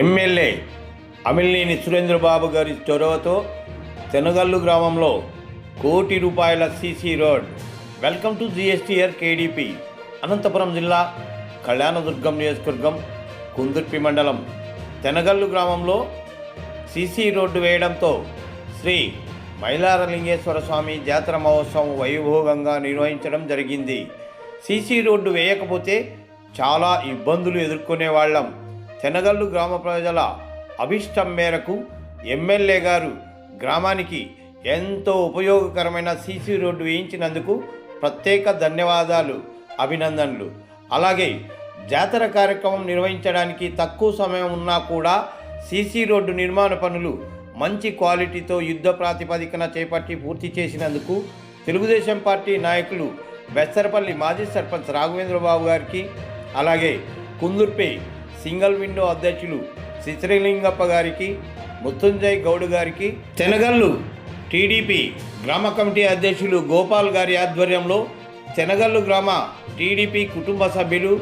MLA Amilineni Surendra Babu గారి చొరవతో తెనగల్లు గ్రామంలో కోటి రూపాయల CC road. Welcome to GSTR KDP. Anantapuram జిల్లా కళ్యాణదుర్గం నియోజకవర్గం కుందుర్పి మండలం తెనగల్లు గ్రామంలో సీసీ రోడ్డు వేయడంతో శ్రీ మైలారలింగేశ్వర స్వామి జాతర మహోత్సవం వైభోగంగా నిర్వహించడం జరిగింది. సీసీ రోడ్డు వేయకపోతే చాలా ఇబ్బందులు ఎదుర్కొనే వాళ్ళం శనగల్లు గ్రామ ప్రజల అభిష్టం మేరకు ఎమ్మెల్యే గారు గ్రామానికి ఎంతో ఉపయోగకరమైన సీసీ రోడ్డు వేయించినందుకు ప్రత్యేక ధన్యవాదాలు అభినందనలు. అలాగే జాతర కార్యక్రమం నిర్వహించడానికి తక్కువ సమయం ఉన్నా కూడా సీసీ రోడ్డు నిర్మాణ పనులు మంచి క్వాలిటీతో యుద్ధ ప్రాతిపదికన చేపట్టి పూర్తి చేసినందుకు తెలుగుదేశం పార్టీ నాయకులు బెస్తరపల్లి మాజీ సర్పంచ్ రాఘవేంద్రబాబు గారికి అలాగే కుందుర్పే సింగిల్ విండో అధ్యక్షులు చిత్రలింగప్ప గారికి ముత్తుంజయ్ గౌడ్ గారికి తెనగల్లు టీడీపీ గ్రామ కమిటీ అధ్యక్షులు గోపాల్ గారి ఆధ్వర్యంలో తెనగల్లు గ్రామ టీడీపీ కుటుంబ సభ్యులు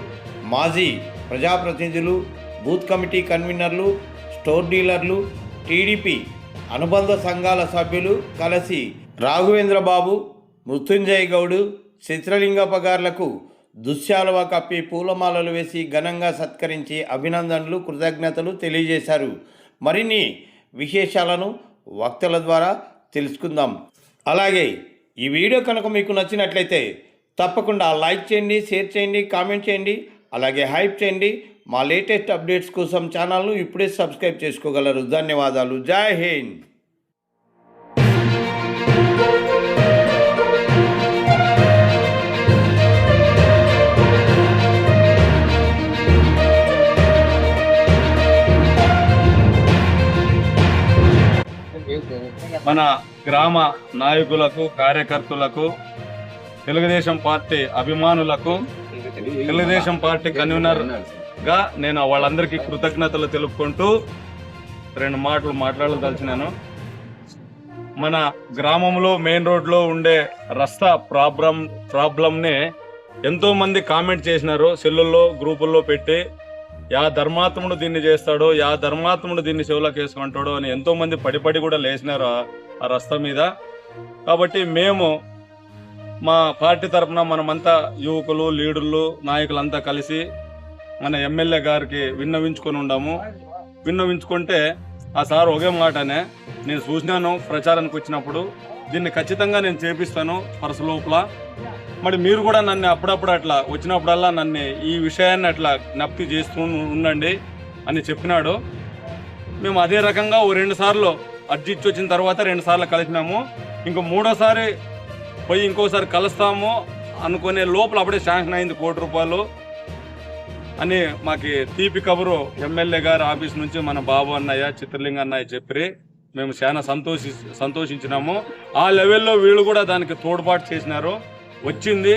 మాజీ ప్రజాప్రతినిధులు బూత్ కమిటీ కన్వీనర్లు స్టోర్ డీలర్లు టీడీపీ అనుబంధ సంఘాల సభ్యులు కలిసి రాఘవేంద్ర బాబు మృత్యుంజయ్ గౌడ్ చిత్రలింగప్ప గారులకు దుశ్శాలువ కప్పి పూలమాలలు వేసి ఘనంగా సత్కరించి అభినందనలు కృతజ్ఞతలు తెలియజేశారు. మరిన్ని విశేషాలను వక్తల ద్వారా తెలుసుకుందాం. అలాగే ఈ వీడియో కనుక మీకు నచ్చినట్లయితే తప్పకుండా లైక్ చేయండి షేర్ చేయండి కామెంట్ చేయండి అలాగే హైప్ చేయండి. మా లేటెస్ట్ అప్డేట్స్ కోసం ఛానల్ను ఇప్పుడే సబ్స్క్రైబ్ చేసుకోగలరు. ధన్యవాదాలు. జై హింద్. మన గ్రామ నాయకులకు కార్యకర్తలకు తెలుగుదేశం పార్టీ అభిమానులకు తెలుగుదేశం పార్టీ కన్వీనర్గా నేను వాళ్ళందరికీ కృతజ్ఞతలు తెలుపుకుంటూ రెండు మాటలు మాట్లాడదలిచినాను. మన గ్రామంలో మెయిన్ రోడ్లో ఉండే రస్తా ప్రాబ్లం ప్రాబ్లంని ఎంతోమంది కామెంట్ చేసినారు సెల్లుల్లో గ్రూపుల్లో పెట్టి యా ధర్మాత్ముడు దీన్ని చేస్తాడో యా ధర్మాత్ముడు దీన్ని చెవులకు వేసుకుంటాడో అని ఎంతో మంది పడిపడి కూడా లేచినారు ఆ- ఆ రస్తా మీద. కాబట్టి మేము మా పార్టీ తరపున మనమంతా యువకులు లీడర్లు నాయకులంతా కలిసి మన ఎమ్మెల్యే గారికి విన్నవించుకొని ఉండాము. విన్నవించుకుంటే ఆ సార్ ఒకే మాటనే నేను చూసినాను ప్రచారానికి వచ్చినప్పుడు దీన్ని ఖచ్చితంగా నేను చేపిస్తాను పరస లోపల. మరి మీరు కూడా నన్ను అప్పుడప్పుడు అట్లా వచ్చినప్పుడల్లా నన్ను ఈ విషయాన్ని అట్లా జ్ఞప్తి చేస్తూ ఉండండి అని చెప్పినాడు. మేము అదే రకంగా ఓ రెండు సార్లు అర్జీ ఇచ్చి వచ్చిన తర్వాత రెండు సార్లు కలిసినాము. ఇంకో మూడోసారి పోయి ఇంకోసారి కలుస్తాము అనుకునే లోపల అప్పుడే శాంక్షన్ అయింది కోటి రూపాయలు అని మాకు తీపి కబురు ఎమ్మెల్యే గారి ఆఫీస్ నుంచి మన బాబు అన్నయ్య చిత్రలింగ అన్నయ్య చెప్పి మేము చాలా సంతోషి సంతోషించినాము. ఆ లెవెల్లో వీళ్ళు కూడా దానికి తోడ్పాటు చేసినారు. వచ్చింది.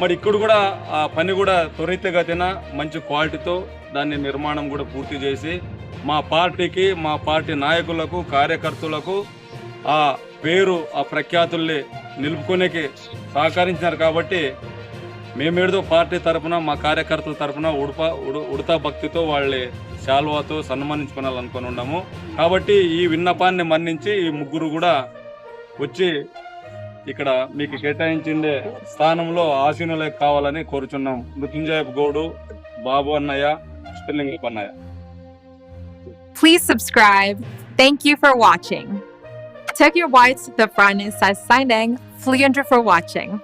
మరి ఇక్కడ కూడా ఆ పని కూడా త్వరితగతిన మంచి క్వాలిటీతో దాన్ని నిర్మాణం కూడా పూర్తి చేసి మా పార్టీకి మా పార్టీ నాయకులకు కార్యకర్తలకు ఆ పేరు ఆ ప్రఖ్యాతుల్ని నిలుపుకునేకి సహకరించినారు కాబట్టి మేమేదో పార్టీ తరపున మా కార్యకర్తల తరపున ఉడప ఉడు ఉడతా భక్తితో వాళ్ళని శాల్వాతో సన్మానించుకోవాలనుకుని ఉన్నాము. కాబట్టి ఈ విన్నపాన్ని మన్నించి ఈ ముగ్గురు కూడా వచ్చి ఇక్కడ మీకు కేటాయించిండే స్థానంలో ఆశీనులే కావాలని కోరుచున్నాం. మృత్యుంజయ గౌడు బాబు అన్నయ్య స్పెల్లింగ్ అన్నయ్య. Please subscribe thank you for watching take your voice the from is I signing flee for watching